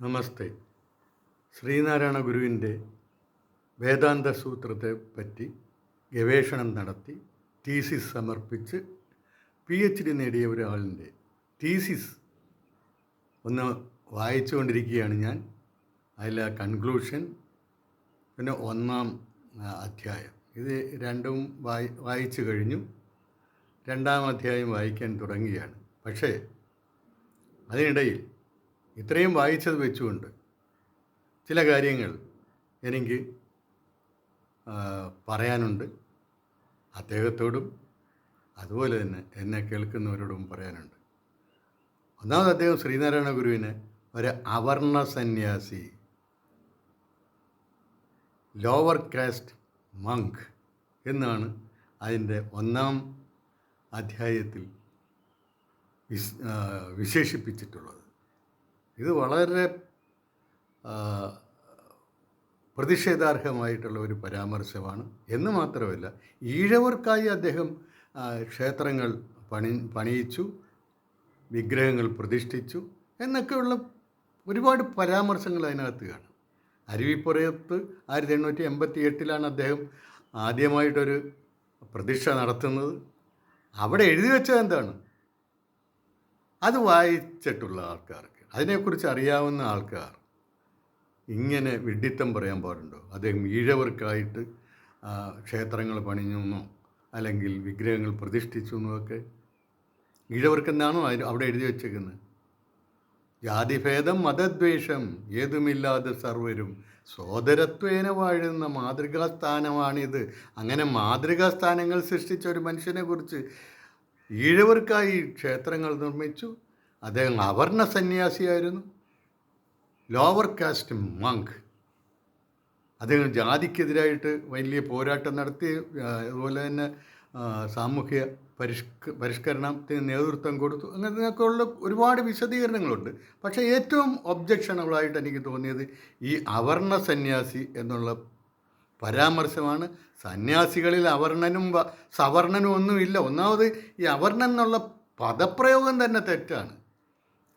നമസ്തേ. ശ്രീനാരായണ ഗുരുവിന്റെ വേദാന്ത സൂത്രത്തെ പറ്റി ഗവേഷണം നടത്തി തീസിസ് സമർപ്പിച്ച് പി എച്ച് ഡി നേടിയ ഒരാളിന്റെ തീസിസ് ഒന്ന് വായിച്ചുകൊണ്ടിരിക്കുകയാണ് ഞാൻ. അതിലെ കൺക്ലൂഷൻ പിന്നെ ഒന്നാം അധ്യായം. ഇത് രണ്ടും വായി വായിച്ചു കഴിഞ്ഞു. രണ്ടാം അധ്യായം വായിക്കാൻ തുടങ്ങുകയാണ്. പക്ഷേ അതിനിടയിൽ ഇത്രയും വായിച്ചത് വെച്ചുകൊണ്ട് ചില കാര്യങ്ങൾ എനിക്ക് പറയാനുണ്ട്. അദ്ദേഹത്തോടും അതുപോലെ തന്നെ എന്നെ കേൾക്കുന്നവരോടും പറയാനുണ്ട്. ഒന്നാമത് അദ്ദേഹം ശ്രീനാരായണ ഗുരുവിനെ ഒരു അവർണ സന്യാസി ലോവർ കാസ്റ്റ് മങ്ക് എന്നാണ് അതിന്റെ ഒന്നാം അധ്യായത്തിൽ വിശേഷിപ്പിച്ചിട്ടുള്ളത്. ഇത് വളരെ പ്രതിഷേധാർഹമായിട്ടുള്ള ഒരു പരാമർശമാണ്. എന്ന് മാത്രമല്ല ഈഴവർക്കായി അദ്ദേഹം ക്ഷേത്രങ്ങൾ പണി പണിയിച്ചു വിഗ്രഹങ്ങൾ പ്രതിഷ്ഠിച്ചു എന്നൊക്കെയുള്ള ഒരുപാട് പരാമർശങ്ങൾ അതിനകത്ത് കാണും. അരുവിപ്പുറത്ത് ആയിരത്തി എണ്ണൂറ്റി എൺപത്തി എട്ടിലാണ് അദ്ദേഹം ആദ്യമായിട്ടൊരു പ്രതിഷ്ഠ നടത്തുന്നത്. അവിടെ എഴുതി വെച്ചത് എന്താണ്? അത് വായിച്ചിട്ടുള്ള ആൾക്കാർക്ക്. അതിനെക്കുറിച്ച് അറിയാവുന്ന ആൾക്കാർ ഇങ്ങനെ വിഡ്ഢിത്തം പറയാൻ പാടുണ്ടോ? അദ്ദേഹം ഈഴവർക്കായിട്ട് ക്ഷേത്രങ്ങൾ പണിഞ്ഞെന്നോ അല്ലെങ്കിൽ വിഗ്രഹങ്ങൾ പ്രതിഷ്ഠിച്ചു എന്നൊക്കെ ഈഴവർക്കെന്നാണോ അതിന് അവിടെ എഴുതി വച്ചേക്കുന്നത് ജാതിഭേദം മതദ്വേഷം ഏതുമില്ലാതെ സർവരും സോദരത്വേന വാഴുന്ന മാതൃകാസ്ഥാനമാണിത്. അങ്ങനെ മാതൃകാസ്ഥാനങ്ങൾ സൃഷ്ടിച്ച ഒരു മനുഷ്യനെക്കുറിച്ച് ഈഴവർക്കായി ക്ഷേത്രങ്ങൾ നിർമ്മിച്ചു അദ്ദേഹം അവർണ സന്യാസിയായിരുന്നു. ലോവർ കാസ്റ്റ് മങ്ക് അദ്ദേഹം ജാതിക്കെതിരായിട്ട് വലിയ പോരാട്ടം നടത്തി അതുപോലെ തന്നെ സാമൂഹ്യ പരിഷ്ക പരിഷ്കരണത്തിന് നേതൃത്വം കൊടുത്തു. അങ്ങനെയൊക്കെ ഉള്ള ഒരുപാട് വിശദീകരണങ്ങളുണ്ട്. പക്ഷേ ഏറ്റവും ഒബ്ജക്ഷണബിളായിട്ട് എനിക്ക് തോന്നിയത് ഈ അവർണ സന്യാസി എന്നുള്ള പരാമർശമാണ്. സന്യാസികളിൽ അവർണനും സവർണനും ഒന്നുമില്ല. ഒന്നാമത് ഈ അവർണൻ എന്നുള്ള പദപ്രയോഗം തന്നെ തെറ്റാണ്.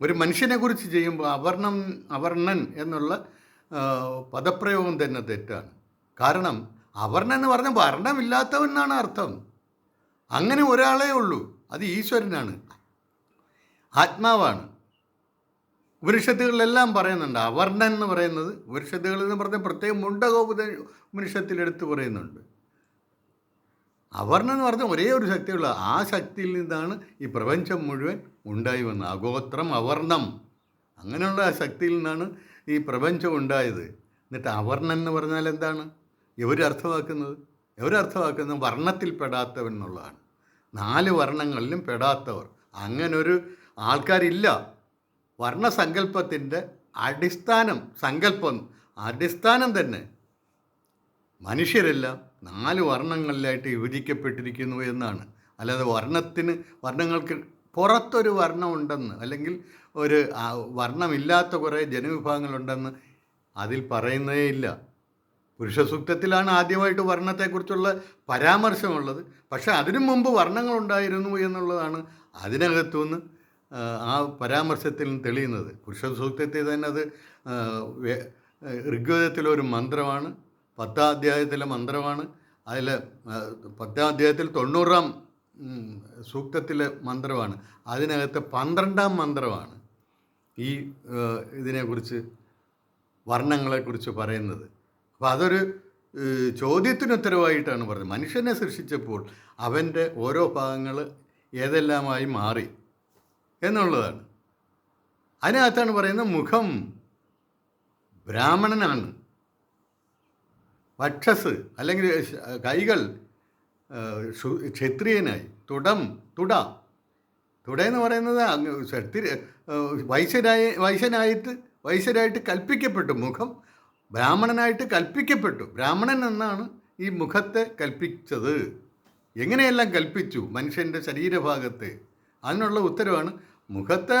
ഒരു മനുഷ്യനെ കുറിച്ച് ചെയ്യുമ്പോൾ അവർണം അവർണൻ എന്നുള്ള പദപ്രയോഗം തന്നെ തെറ്റാണ്. കാരണം അവർണൻ എന്ന് പറഞ്ഞാൽ വർണമില്ലാത്തവൻ എന്നാണ് അർത്ഥം. അങ്ങനെ ഒരാളേ ഉള്ളൂ. അത് ഈശ്വരനാണ്. ആത്മാവാണ്. ഉപനിഷത്തുകളിലെല്ലാം പറയുന്നുണ്ട് അവർണൻ എന്ന് പറയുന്നത്. ഉപനിഷത്തുകളിൽ എന്ന് പറഞ്ഞ പ്രത്യേകം മുണ്ടകോപ ഉപനിഷത്തിലെടുത്ത് പറയുന്നുണ്ട്. അവർണം എന്ന് പറഞ്ഞാൽ ഒരേ ഒരു ശക്തിയുള്ള ആ ശക്തിയിൽ നിന്നാണ് ഈ പ്രപഞ്ചം മുഴുവൻ ഉണ്ടായി വന്നത്. അഗോത്രം അവർണം അങ്ങനെയുള്ള ആ ശക്തിയിൽ നിന്നാണ് ഈ പ്രപഞ്ചം ഉണ്ടായത്. എന്നിട്ട് അവർണൻ എന്ന് പറഞ്ഞാൽ എന്താണ്? ഇവരർത്ഥമാക്കുന്നത് ഇവരർത്ഥമാക്കുന്നത് വർണത്തിൽ പെടാത്തവൻ എന്നുള്ളതാണ്. നാല് വർണങ്ങളിലും പെടാത്തവർ. അങ്ങനൊരു ആൾക്കാരില്ല. വർണസങ്കല്പത്തിന്റെ അടിസ്ഥാനം സങ്കല്പം അടിസ്ഥാനം തന്നെ. മനുഷ്യരെല്ലാം. നാല് വർണങ്ങളിലായിട്ട് വിഭജിക്കപ്പെട്ടിരിക്കുന്നു എന്നാണ്. അല്ലാതെ വർണത്തിന് വർണങ്ങൾക്ക് പുറത്തൊരു വർണമുണ്ടെന്ന് അല്ലെങ്കിൽ ഒരു വർണമില്ലാത്ത കുറേ ജനവിഭാഗങ്ങളുണ്ടെന്ന് അതിൽ പറയുന്നേ ഇല്ല. പുരുഷസൂക്തത്തിലാണ് ആദ്യമായിട്ട് വർണത്തെക്കുറിച്ചുള്ള പരാമർശമുള്ളത്. പക്ഷേ അതിനു മുമ്പ് വർണങ്ങളുണ്ടായിരുന്നു എന്നുള്ളതാണ് അതിനകത്തുനിന്ന് ആ, പരാമർശത്തിൽ തെളിയുന്നത്. പുരുഷസൂക്തത്തിൽ തന്നെ അത് ഋഗ്വേദത്തിലൊരു മന്ത്രമാണ്. പത്താം അധ്യായത്തിലെ മന്ത്രമാണ്. അതിൽ പത്താം അധ്യായത്തിൽ തൊണ്ണൂറാം സൂക്തത്തിലെ മന്ത്രമാണ്. അതിനകത്ത് പന്ത്രണ്ടാം മന്ത്രമാണ് ഈ ഇതിനെക്കുറിച്ച് വർണങ്ങളെക്കുറിച്ച് പറയുന്നത്. അപ്പോൾ അതൊരു ചോദ്യത്തിനുത്തരവായിട്ടാണ് പറഞ്ഞത്. മനുഷ്യനെ സൃഷ്ടിച്ചപ്പോൾ അവന്റെ ഓരോ ഭാഗങ്ങൾ ഏതെല്ലാമായി മാറി എന്നുള്ളതാണ്. അതിനകത്താണ് പറയുന്നത് മുഖം ബ്രാഹ്മണനാണ്. വക്ഷസ് അല്ലെങ്കിൽ കൈകൾ ക്ഷത്രിയനായി. തുടം തുട. തുട എന്ന് പറയുന്നത് അങ്ങ് ക്ഷത്രി ഏഹ്, വൈശ്യനായി വൈശ്യനായിട്ട് വൈശ്യരായിട്ട് കൽപ്പിക്കപ്പെട്ടു. മുഖം ബ്രാഹ്മണനായിട്ട് കൽപ്പിക്കപ്പെട്ടു. ബ്രാഹ്മണൻ എന്നാണ് ഈ മുഖത്തെ കൽപ്പിച്ചത്. എങ്ങനെയെല്ലാം കൽപ്പിച്ചു മനുഷ്യന്റെ ശരീരഭാഗത്തെ? അതിനുള്ള ഉത്തരവാണ് മുഖത്തെ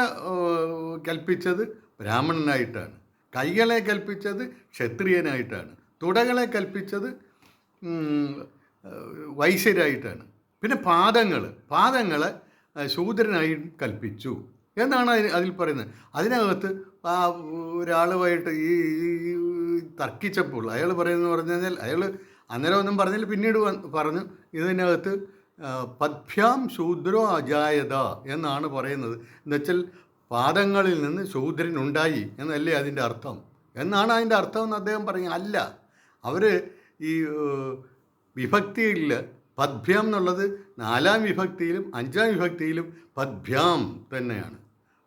കൽപ്പിച്ചത് ബ്രാഹ്മണനായിട്ടാണ്. കൈകളെ കൽപ്പിച്ചത് ക്ഷത്രിയനായിട്ടാണ്. തുടകളെ കൽപ്പിച്ചത് വൈശ്യരായിട്ടാണ്. പിന്നെ പാദങ്ങൾ പാദങ്ങളെ ശൂദ്രനായി കൽപ്പിച്ചു. എന്നാണ് അതിന് അതിൽ പറയുന്നത്. അതിനകത്ത് ആ ഒരാളുമായിട്ട് ഈ തർക്കിച്ചപ്പോൾ അയാൾ പറയുന്നത് പറഞ്ഞു കഴിഞ്ഞാൽ അയാൾ അന്നേരം ഒന്നും പറഞ്ഞില്ല പിന്നീട് പറഞ്ഞു ഇതിനകത്ത് പദ്ഭ്യാം ശൂദ്രോ അജായത എന്നാണ് പറയുന്നത്. എന്നുവെച്ചാൽ പാദങ്ങളിൽ നിന്ന് ശൂദ്രൻ ഉണ്ടായി എന്നല്ലേ അതിന്റെ അർത്ഥം. എന്നാണ് അതിന്റെ അർത്ഥം എന്ന് അദ്ദേഹം പറഞ്ഞു അല്ല. അവർ ഈ വിഭക്തിയിൽ പദ്ഭ്യാം എന്നുള്ളത് നാലാം വിഭക്തിയിലും അഞ്ചാം വിഭക്തിയിലും പദ്ഭ്യാം തന്നെയാണ്.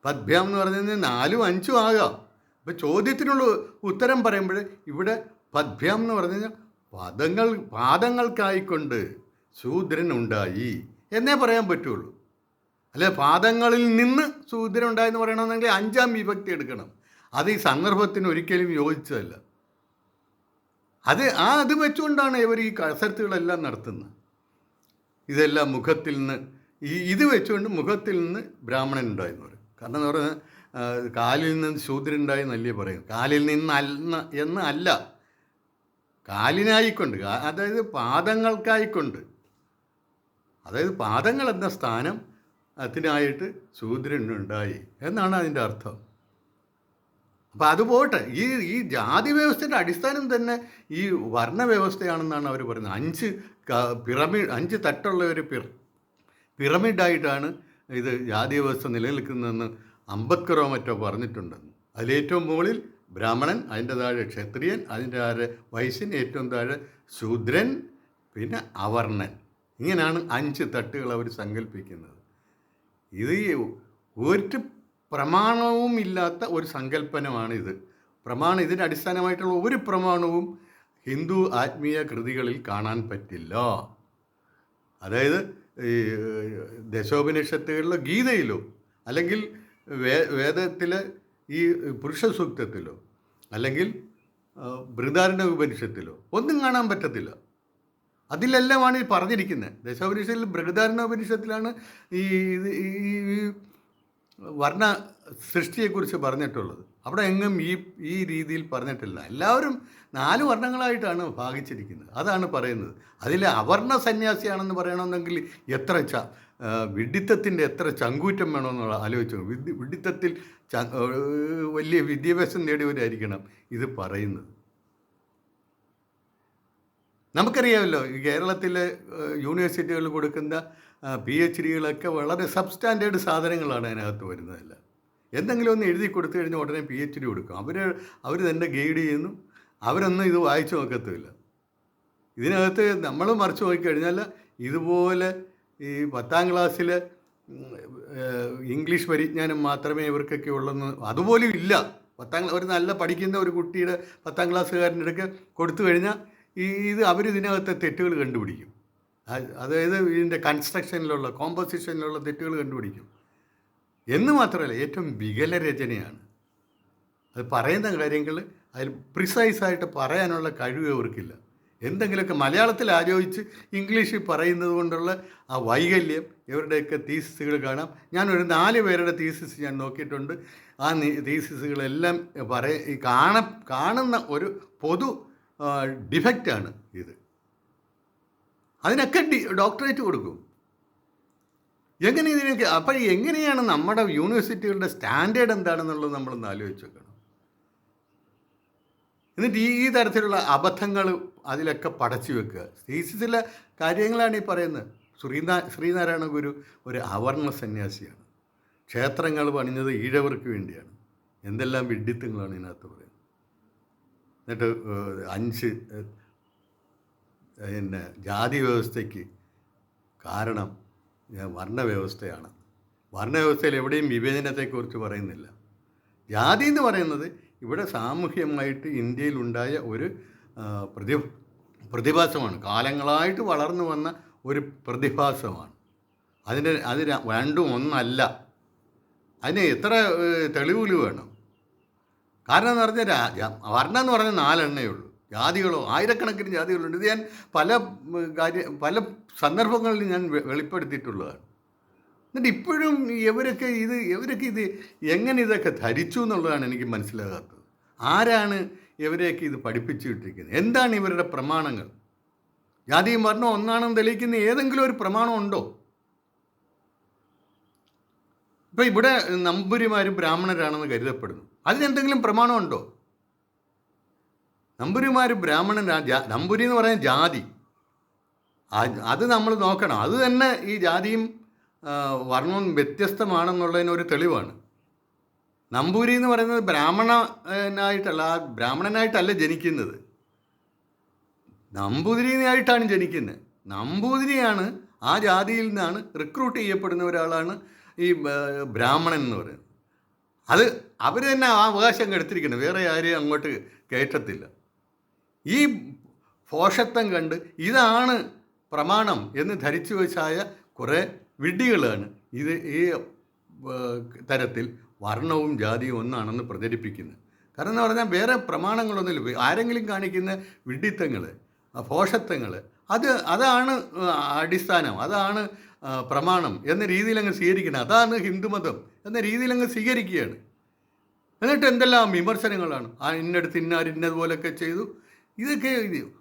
പദ്ഭ്യാം എന്ന് പറഞ്ഞാൽ നാലും അഞ്ചും ആകാം. അപ്പോൾ ചോദ്യത്തിനുള്ള ഉത്തരം പറയുമ്പോൾ ഇവിടെ പദ്ഭ്യാം എന്ന് പറഞ്ഞു കഴിഞ്ഞാൽ പദങ്ങൾ പാദങ്ങൾക്കായിക്കൊണ്ട് ശൂദ്രൻ ഉണ്ടായി എന്നേ പറയാൻ പറ്റുള്ളൂ. അല്ലെ പാദങ്ങളിൽ നിന്ന് ശൂദ്രൻ ഉണ്ടായെന്ന് പറയണമെന്നെങ്കിൽ അഞ്ചാം വിഭക്തി എടുക്കണം. അത് ഈ സന്ദർഭത്തിന് ഒരിക്കലും യോജിച്ചതല്ല. അത് ആ അത് വെച്ചുകൊണ്ടാണ് ഇവർ ഈ കസരത്തുകളെല്ലാം നടത്തുന്നത്. ഇതെല്ലാം മുഖത്തിൽ നിന്ന് ഈ ഇത് വെച്ചുകൊണ്ട് മുഖത്തിൽ നിന്ന് ബ്രാഹ്മണൻ ഉണ്ടായെന്ന് പറയും. കാരണം എന്ന് പറഞ്ഞാൽ കാലിൽ നിന്ന് ശൂദ്രൻ ഉണ്ടായി എന്നല്ലേ പറയും കാലിൽ നിന്ന് അല്ല എന്ന് അല്ല. കാലിനായിക്കൊണ്ട് അതായത് പാദങ്ങൾക്കായിക്കൊണ്ട്. അതായത് പാദങ്ങൾ എന്ന സ്ഥാനം അതിനായിട്ട് ശൂദ്രനുണ്ടായി എന്നാണ് അതിന്റെ അർത്ഥം. അപ്പം അത് ഈ ഈ ജാതി വ്യവസ്ഥയുടെ അടിസ്ഥാനം തന്നെ ഈ വർണ വ്യവസ്ഥയാണെന്നാണ് അവർ പറയുന്നത്. അഞ്ച് പിറമിഡ് അഞ്ച് തട്ടുള്ള ഒരു പിർ പിറമിഡായിട്ടാണ് ഇത് ജാതി വ്യവസ്ഥ നിലനിൽക്കുന്നതെന്ന് അംബേദ്കറോ മറ്റോ പറഞ്ഞിട്ടുണ്ടെന്ന് അതിലേറ്റവും മുകളിൽ ബ്രാഹ്മണൻ അതിന്റെ താഴെ ക്ഷത്രിയൻ അതിന്റെ താഴെ വൈശ്യൻ ഏറ്റവും താഴെ ശൂദ്രൻ പിന്നെ അവർണൻ ഇങ്ങനെയാണ് അഞ്ച് തട്ടുകൾ അവർ സങ്കല്പിക്കുന്നത് ഇത് ഒരു പ്രമാണവും ഇല്ലാത്ത ഒരു സങ്കല്പനമാണ് ഇത് പ്രമാണം ഇതിന് അടിസ്ഥാനമായിട്ടുള്ള ഒരു പ്രമാണവും ഹിന്ദു ആത്മീയ കൃതികളിൽ കാണാൻ പറ്റില്ല. അതായത് ഈ ദശോപനിഷത്തുകളിലോ ഗീതയിലോ അല്ലെങ്കിൽ വേ വേദത്തിലെ ഈ പുരുഷ സൂക്തത്തിലോ അല്ലെങ്കിൽ ബൃദാരണ ഉപനിഷത്തിലോ ഒന്നും കാണാൻ പറ്റത്തില്ല. അതിലെല്ലാമാണ് ഈ പറഞ്ഞിരിക്കുന്നത്. ദശോപനിഷത്തിൽ ബൃഹദാരണ ഉപനിഷത്തിലാണ് ഈ ഈ വർണ സൃഷ്ടിയെക്കുറിച്ച് പറഞ്ഞിട്ടുള്ളത്. അവിടെ എങ്ങും ഈ ഈ രീതിയിൽ പറഞ്ഞിട്ടില്ല. എല്ലാവരും നാല് വർണങ്ങളായിട്ടാണ് ഭാഗിച്ചിരിക്കുന്നത്. അതാണ് പറയുന്നത്. അതിൽ അവർണ സന്യാസിയാണെന്ന് പറയണമെന്നെങ്കിൽ എത്ര ച വിഡിത്തത്തിന്റെ എത്ര ചങ്കൂറ്റം വേണമെന്നുള്ള ആലോചിച്ചു. വിദ്യ വിഡിത്തത്തിൽ വലിയ വിദ്യാഭ്യാസം നേടിയവരായിരിക്കണം ഇത് പറയുന്നത്. നമുക്കറിയാമല്ലോ കേരളത്തിലെ യൂണിവേഴ്സിറ്റികൾ കൊടുക്കുന്ന പി എച്ച് ഡികളൊക്കെ വളരെ സബ്സ്റ്റാൻഡേർഡ് സാധനങ്ങളാണ് അതിനകത്ത് വരുന്നതല്ല. എന്തെങ്കിലും ഒന്ന് എഴുതി കൊടുത്തു കഴിഞ്ഞാൽ ഉടനെ പി എച്ച് ഡി കൊടുക്കും. അവർ അവർ തന്നെ ഗൈഡ് ചെയ്യുന്നു. അവരൊന്നും ഇത് വായിച്ചു നോക്കത്തുമില്ല ഇതിനകത്ത് നമ്മൾ മറിച്ച് നോക്കിക്കഴിഞ്ഞാൽ ഇതുപോലെ ഈ പത്താം ക്ലാസ്സിൽ ഇംഗ്ലീഷ് പരിജ്ഞാനം മാത്രമേ ഇവർക്കൊക്കെ ഉള്ളെന്ന് അതുപോലും ഇല്ല. പത്താം ഒരു നല്ല പഠിക്കുന്ന ഒരു കുട്ടിയുടെ പത്താം ക്ലാസ്സുകാരന്റെ അടുക്ക് കൊടുത്തു കഴിഞ്ഞാൽ ഈ ഇത് അവർ ഇതിനകത്തെ തെറ്റുകൾ കണ്ടുപിടിക്കും. അതായത് ഇതിന്റെ കൺസ്ട്രക്ഷനിലുള്ള കോമ്പോസിഷനിലുള്ള തെറ്റുകൾ കണ്ടുപിടിക്കും. എന്ന് മാത്രമല്ല ഏറ്റവും വികല രചനയാണ്. അത് പറയുന്ന കാര്യങ്ങൾ അതിൽ പ്രിസൈസായിട്ട് പറയാനുള്ള കഴിവ് അവർക്കില്ല. എന്തെങ്കിലുമൊക്കെ മലയാളത്തിൽ ആലോചിച്ച് ഇംഗ്ലീഷിൽ പറയുന്നത് കൊണ്ടുള്ള ആ വൈകല്യം ഇവരുടെയൊക്കെ തീസിസുകൾ കാണാം. ഞാൻ ഒരു നാല് പേരുടെ തീസിസ് ഞാൻ നോക്കിയിട്ടുണ്ട്. ആ തീസിസുകളെല്ലാം പറയ കാണ കാണുന്ന ഒരു പൊതു ഡിഫക്റ്റാണ് ഇത്. അതിനൊക്കെ ഡോക്ടറേറ്റ് കൊടുക്കും. എങ്ങനെ ഇതിനൊക്കെ അപ്പോൾ എങ്ങനെയാണ് നമ്മുടെ യൂണിവേഴ്സിറ്റികളുടെ സ്റ്റാൻഡേർഡ് എന്താണെന്നുള്ളത് നമ്മളൊന്ന് ആലോചിച്ച് നോക്കണം എന്നിട്ട് ഈ തരത്തിലുള്ള അബദ്ധങ്ങൾ അതിലൊക്കെ പടച്ചു വെക്കുക. തീസിസിലെ കാര്യങ്ങളാണ് ഈ പറയുന്നത്. ശ്രീനാ ശ്രീനാരായണ ഗുരു ഒരു അവർണ സന്യാസിയാണ്. ക്ഷേത്രങ്ങൾ പണിഞ്ഞത് ഈഴവർക്ക് വേണ്ടിയാണ്. എന്തെല്ലാം വിഡ്ഢിത്തങ്ങളാണ് ഇതിനകത്ത് പറയുന്നത്. എന്നിട്ട് അഞ്ച് പിന്നെ ജാതി വ്യവസ്ഥയ്ക്ക് കാരണം വർണവ്യവസ്ഥയാണ്. വർണവ്യവസ്ഥയിൽ എവിടെയും വിവേചനത്തെക്കുറിച്ച് പറയുന്നില്ല. ജാതി എന്ന് പറയുന്നത് ഇവിടെ സാമൂഹ്യമായിട്ട് ഇന്ത്യയിലുണ്ടായ ഒരു പ്രതി പ്രതിഭാസമാണ്. കാലങ്ങളായിട്ട് വളർന്നു വന്ന ഒരു പ്രതിഭാസമാണ്. അതിന്റെ അത് രണ്ടും ഒന്നല്ല. അതിന് എത്ര തെളിവുകൾ വേണം? കാരണം എന്ന് പറഞ്ഞാൽ വർണം എന്ന് പറഞ്ഞാൽ നാലെണ്ണയേ ഉള്ളൂ. ജാതികളോ ആയിരക്കണക്കിന് ജാതികളുണ്ട്. ഇത് ഞാൻ പല കാര്യ പല സന്ദർഭങ്ങളിൽ ഞാൻ വെളിപ്പെടുത്തിയിട്ടുള്ളതാണ്. എന്നിട്ട് ഇപ്പോഴും ഇവരൊക്കെ ഇത് ഇവരൊക്കെ ഇത് എങ്ങനെ ഇതൊക്കെ ധരിച്ചു എന്നുള്ളതാണ് എനിക്ക് മനസ്സിലാകാത്തത്. ആരാണ് ഇവരെയൊക്കെ ഇത് പഠിപ്പിച്ചു വിട്ടിരിക്കുന്നത് എന്താണ് ഇവരുടെ പ്രമാണങ്ങൾ? ജാതിയും വർണം ഒന്നാണെന്ന് തെളിയിക്കുന്ന ഏതെങ്കിലും ഒരു പ്രമാണം ഉണ്ടോ? ഇപ്പം ഇവിടെ നമ്പൂരിമാരും ബ്രാഹ്മണരാണെന്ന് കരുതപ്പെടുന്നു. അതിനെന്തെങ്കിലും പ്രമാണമുണ്ടോ നമ്പൂരിമാർ ബ്രാഹ്മണൻ നമ്പൂരി എന്ന് പറയുന്ന ജാതി. അത് നമ്മൾ നോക്കണം. അത് തന്നെ ഈ ജാതിയും വർണവും വ്യത്യസ്തമാണെന്നുള്ളതിന് ഒരു തെളിവാണ്. നമ്പൂരി എന്ന് പറയുന്നത് ബ്രാഹ്മണനായിട്ടല്ല ബ്രാഹ്മണനായിട്ടല്ല ജനിക്കുന്നത്. നമ്പൂതിരിയായിട്ടാണ് ജനിക്കുന്നത്. നമ്പൂതിരിയാണ് ആ ജാതിയിൽ നിന്നാണ് റിക്രൂട്ട് ചെയ്യപ്പെടുന്ന ഒരാളാണ് ഈ ബ്രാഹ്മണൻ എന്ന് പറയുന്നത്. അത് അവർ തന്നെ ആ അവകാശം എടുത്തിരിക്കുന്നത് വേറെ ആരെയും അങ്ങോട്ട് കയറ്റത്തില്ല. ഈ പോഷത്വം കണ്ട് ഇതാണ് പ്രമാണം എന്ന് ധരിച്ചു വെച്ചായ കുറേ വിഡ്ഢികളാണ്. ഇത് ഈ തരത്തിൽ വർണവും ജാതിയും ഒന്നാണെന്ന് പ്രചരിപ്പിക്കുന്നത് കാരണം എന്ന് പറഞ്ഞാൽ വേറെ പ്രമാണങ്ങളൊന്നുമില്ല ആരെങ്കിലും കാണിക്കുന്ന വിഡ്ഢിത്തങ്ങൾ പോഷത്വങ്ങൾ അത് അതാണ് അടിസ്ഥാനം അതാണ് പ്രമാണം എന്ന രീതിയിൽ അങ്ങ് സ്വീകരിക്കുന്നത് അതാണ് ഹിന്ദുമതം എന്ന രീതിയിൽ അങ്ങ് സ്വീകരിക്കുകയാണ്. എന്നിട്ട് എന്തെല്ലാം വിമർശനങ്ങളാണ്? ആ ഇന്നടുത്ത് ഇന്നാർ ഇന്നതുപോലൊക്കെ ചെയ്തു. ഇതൊക്കെ ഇത്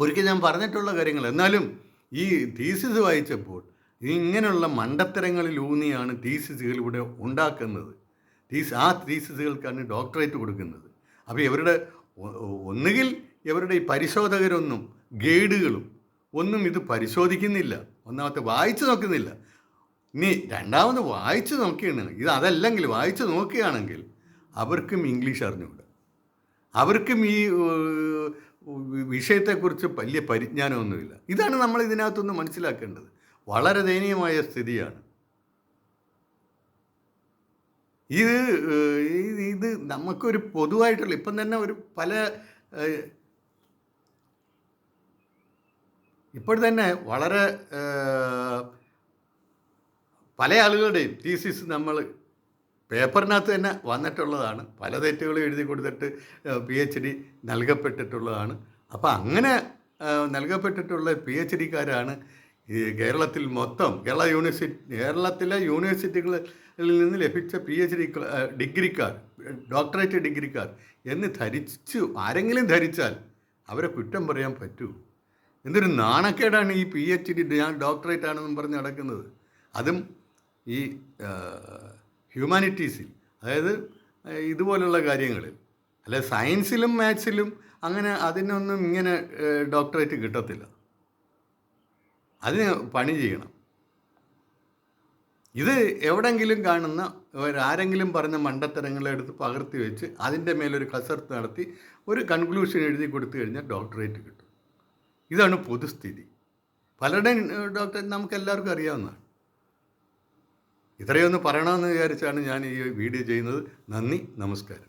ഒരിക്കൽ ഞാൻ പറഞ്ഞിട്ടുള്ള കാര്യങ്ങൾ. എന്നാലും ഈ തീസിസ് വായിച്ചപ്പോൾ ഇങ്ങനെയുള്ള മണ്ടത്തരങ്ങളിൽ ഊന്നിയാണ് തീസിസുകൾ ഇവിടെ ഉണ്ടാക്കുന്നത്. തീസ് ആ തീസിസുകൾക്കാണ് ഡോക്ടറേറ്റ് കൊടുക്കുന്നത്. അപ്പോൾ ഇവരുടെ ഒന്നുകിൽ ഇവരുടെ ഈ പരിശോധകരൊന്നും ഗൈഡുകളും ഒന്നും ഇത് പരിശോധിക്കുന്നില്ല. ഒന്നാമത്തെ വായിച്ചു നോക്കുന്നില്ല. ഇനി രണ്ടാമത് വായിച്ചു നോക്കിയാണ്. ഇത് അതല്ലെങ്കിൽ വായിച്ചു നോക്കുകയാണെങ്കിൽ അവർക്കും ഇംഗ്ലീഷ് അറിഞ്ഞുകൂടാ. അവർക്കും ഈ വിഷയത്തെക്കുറിച്ച് വലിയ പരിജ്ഞാനമൊന്നുമില്ല. ഇതാണ് നമ്മൾ ഇതിനകത്തൊന്ന് മനസ്സിലാക്കേണ്ടത്. വളരെ ദയനീയമായ സ്ഥിതിയാണ്. ഇത് ഇത് നമുക്കൊരു പൊതുവായിട്ടുള്ള ഇപ്പം തന്നെ ഒരു പല ഇപ്പോൾ തന്നെ വളരെ പല ആളുകളുടെയും തീസിസ് നമ്മൾ പേപ്പറിനകത്ത് തന്നെ വന്നിട്ടുള്ളതാണ്. പല തെറ്റുകളും എഴുതി കൊടുത്തിട്ട് പി എച്ച് ഡി നൽകപ്പെട്ടിട്ടുള്ളതാണ്. അപ്പോൾ അങ്ങനെ നൽകപ്പെട്ടിട്ടുള്ള പി എച്ച് ഡിക്കാരാണ് ഈ കേരളത്തിൽ മൊത്തം കേരള യൂണിവേഴ്സിറ്റി കേരളത്തിലെ യൂണിവേഴ്സിറ്റികളിൽ നിന്ന് ലഭിച്ച പി എച്ച് ഡി ഡിഗ്രിക്കാർ ഡോക്ടറേറ്റ് ഡിഗ്രിക്കാർ എന്ന് ധരിച്ചു ആരെങ്കിലും ധരിച്ചാൽ അവരെ കുറ്റം പറയാൻ പറ്റൂ. എന്തൊരു നാണക്കേടാണ് ഈ പി എച്ച് ഡി ഞാൻ ഡോക്ടറേറ്റ് ആണെന്നും പറഞ്ഞ് നടക്കുന്നത്. അതും ഈ ഹ്യൂമാനിറ്റീസിൽ. അതായത് ഇതുപോലുള്ള കാര്യങ്ങളിൽ അല്ല സയൻസിലും മാത്സിലും അങ്ങനെ അതിനൊന്നും ഇങ്ങനെ ഡോക്ടറേറ്റ് കിട്ടത്തില്ല. അതിന് പണി ചെയ്യണം. ഇത് എവിടെങ്കിലും കാണുന്ന ആരെങ്കിലും പറഞ്ഞ മണ്ടത്തരങ്ങളെടുത്ത് പകർത്തി വെച്ച് അതിന്റെ മേലൊരു കസർത്ത് നടത്തി ഒരു കൺക്ലൂഷൻ എഴുതി കൊടുത്തു കഴിഞ്ഞാൽ ഡോക്ടറേറ്റ് കിട്ടും. ഇതാണ് പൊതുസ്ഥിതി. പലരുടെയും ഡോക്ടർ നമുക്ക് എല്ലാവർക്കും അറിയാവുന്നതാണ്. ഇത്രയൊന്ന് പറയണമെന്ന് വിചാരിച്ചാണ് ഞാൻ ഈ വീഡിയോ ചെയ്യുന്നത്. നന്ദി നമസ്കാരം.